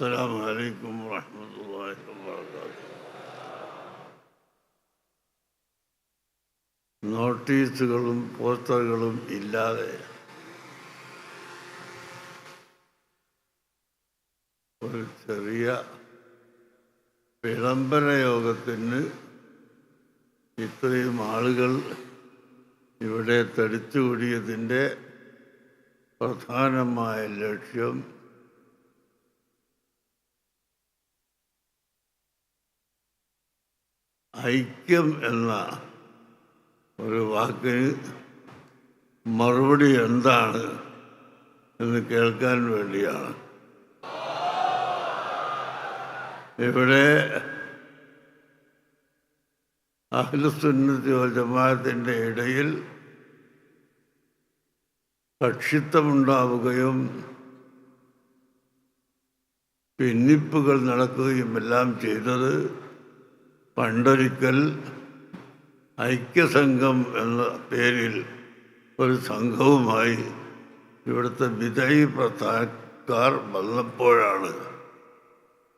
السلام عليكم ورحمة الله وبركاته നോട്ടീസുകളും പോസ്റ്ററുകളും ഇല്ലാതെ ഒരു ചെറിയ വിളംബര യോഗത്തിന് ഇത്രയും ആളുകൾ ഇവിടെ തടിച്ചുകൂടിയതിൻ്റെ പ്രധാനമായ ലക്ഷ്യം ഐക്യം എന്ന ഒരു വാക്കിന് മറുപടി എന്താണ് എന്ന് കേൾക്കാൻ വേണ്ടിയാണ്. ഇവിടെ അഖിലസുന്നത്തി ജമാഅത്തിന്റെ ഇടയിൽ കക്ഷിത്വമുണ്ടാവുകയും പിന്നിപ്പുകൾ നടക്കുകയും എല്ലാം ചെയ്തത് പണ്ടൊരിക്കൽ ഐക്യസംഘം എന്ന പേരിൽ ഒരു സംഘവുമായി ഇവിടുത്തെ വിധയി പ്രസ്ഥാനക്കാർ വന്നപ്പോഴാണ്.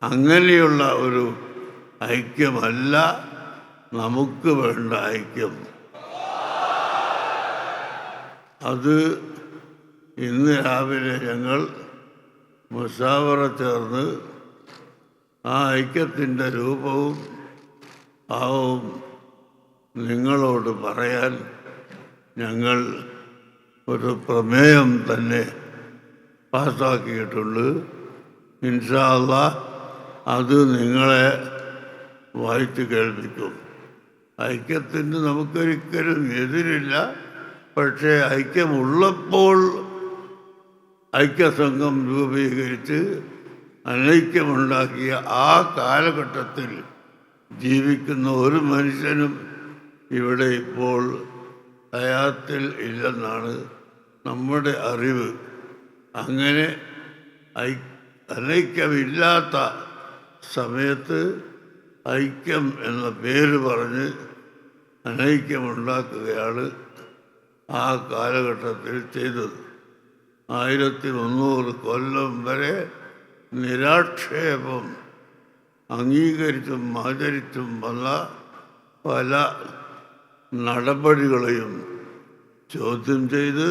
അങ്ങനെയുള്ള ഒരു ഐക്യമല്ല നമുക്ക് വേണ്ട ഐക്യം. അത് ഇന്ന് രാവിലെ ഞങ്ങൾ മുസാവറ ചേർന്ന് ആ ഐക്യത്തിന്റെ രൂപവും ഭാവവും നിങ്ങളോട് പറയാൻ ഞങ്ങൾ ഒരു പ്രമേയം തന്നെ പാസ്സാക്കിയിട്ടുണ്ട്. ഇൻഷാല്ല അത് നിങ്ങളെ വായിച്ച് കേൾപ്പിക്കും. ഐക്യത്തിന് നമുക്കൊരിക്കലും എതിരില്ല. പക്ഷേ ഐക്യമുള്ളപ്പോൾ ഐക്യസംഘം രൂപീകരിച്ച് അനൈക്യമുണ്ടാക്കിയ ആ കാലഘട്ടത്തിൽ ജീവിക്കുന്ന ഒരു മനുഷ്യനും ഇവിടെ ഇപ്പോൾ ഹയാത്തിൽ ഇല്ലെന്നാണ് നമ്മുടെ അറിവ്. അങ്ങനെ ഐ അനൈക്യമില്ലാത്ത സമയത്ത് ഐക്യം എന്ന പേര് പറഞ്ഞ് അനൈക്യമുണ്ടാക്കുകയാണ് ആ കാലഘട്ടത്തിൽ ചെയ്തത്. ആയിരത്തി മുന്നൂറ് കൊല്ലം വരെ നിരാക്ഷേപം അംഗീകരിച്ചും ആചരിച്ചും വന്ന പല നടപടികളെയും ചോദ്യം ചെയ്ത്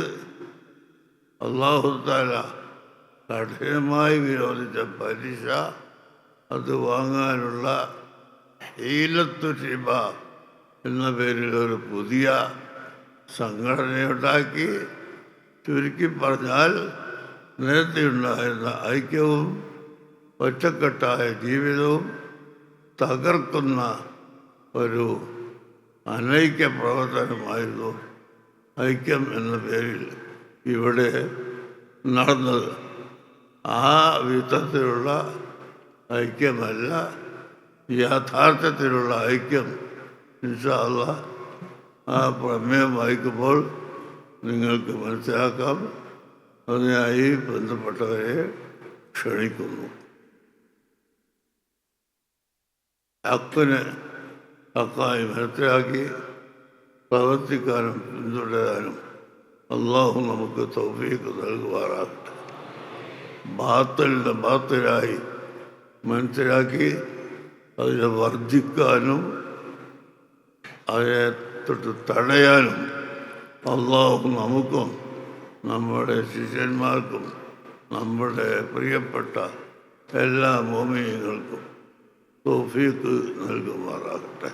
അള്ളാഹുത്താല കഠിനമായി വിരോധിച്ച പലിശ അത് വാങ്ങാനുള്ള ഹീലത്തു ഷിബ എന്ന പേരിൽ ഒരു പുതിയ സംഘടനയുണ്ടാക്കി ചുരുക്കി പറഞ്ഞാൽ നേരത്തെ ഉണ്ടായിരുന്ന ഐക്യവും ഒറ്റക്കെട്ടായ ജീവിതവും തകർക്കുന്ന ഒരു അനൈക്യ പ്രവർത്തനമായിരുന്നു ഐക്യം എന്ന പേരിൽ ഇവിടെ നടന്നത്. ആ വിധത്തിലുള്ള ഐക്യമല്ല യാഥാർത്ഥ്യത്തിലുള്ള ഐക്യം. ഇൻഷാല്ല ആ പ്രമേയം വായിക്കുമ്പോൾ നിങ്ങൾക്ക് മനസ്സിലാക്കാം. അതിനായി ബന്ധപ്പെട്ടവരെ ക്ഷണിക്കുന്നു. ഹക്കിന് ഹക്കായി മനസ്സിലാക്കി പ്രവർത്തിക്കാനും പിന്തുടരാനും അള്ളാഹു നമുക്ക് തൗഫീക്ക് നൽകുവാറാകട്ടെ ബാത്തലിന്റെ ബാത്തലായി മനസ്സിലാക്കി അതിനെ വർദ്ധിക്കാനും അതിനെ തൊട്ട് തടയാനും അള്ളാഹു നമുക്കും നമ്മുടെ ശിഷ്യന്മാർക്കും നമ്മുടെ പ്രിയപ്പെട്ട എല്ലാ മോമിയങ്ങൾക്കും തോഫീക്ക് നൽകുമാറാകട്ടെ.